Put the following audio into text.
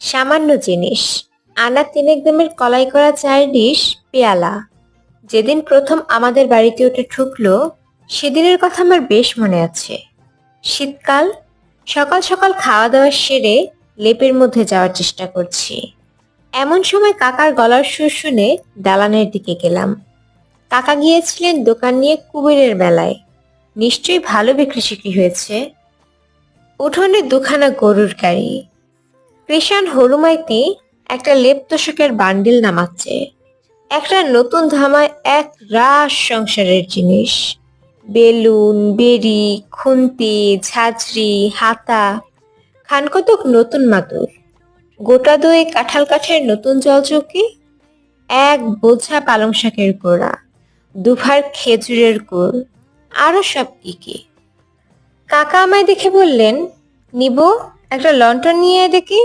সামান্য জিনিস। আনা তিনেক দামের কলাই করা চায়ের ডিশ, পেয়ালা। যেদিন প্রথম আমাদের বাড়িতে ওটা ঠুকলো সেদিনের কথা আমার বেশ মনে আছে। শীতকাল, সকাল সকাল খাওয়া দাওয়া সেরে লেপের মধ্যে যাওয়ার চেষ্টা করছি। এমন সময় কাকার গলার সুর শুনে দালানের দিকে গেলাম। কাকা গিয়েছিলেন দোকান নিয়ে কুবেরের মেলায়। নিশ্চয়ই ভালো বিক্রি হয়েছে। উঠোনে দুখানা গরুর গাড়ি। কৃষাণ হলুমাইতি একটা লেপ তোষকের বান্ডিল নামাচ্ছে। একটা নতুন ধামায় এক রাস সংসারের জিনিস। বেলুন বেরি খুন্তি, ঝাঁঝরি, হাতা, খানকতক নতুন মাদুর। গোটা দুই কাঁঠাল কাঠের নতুন জলচৌকি এক বোঝা পালং শাকের গোড়া, দুভার খেজুরের গুড়, আরও সব কি কি। কাকা আমায় দেখে বললেন, নিব, একটা লন্ঠন নিয়ে দেখি।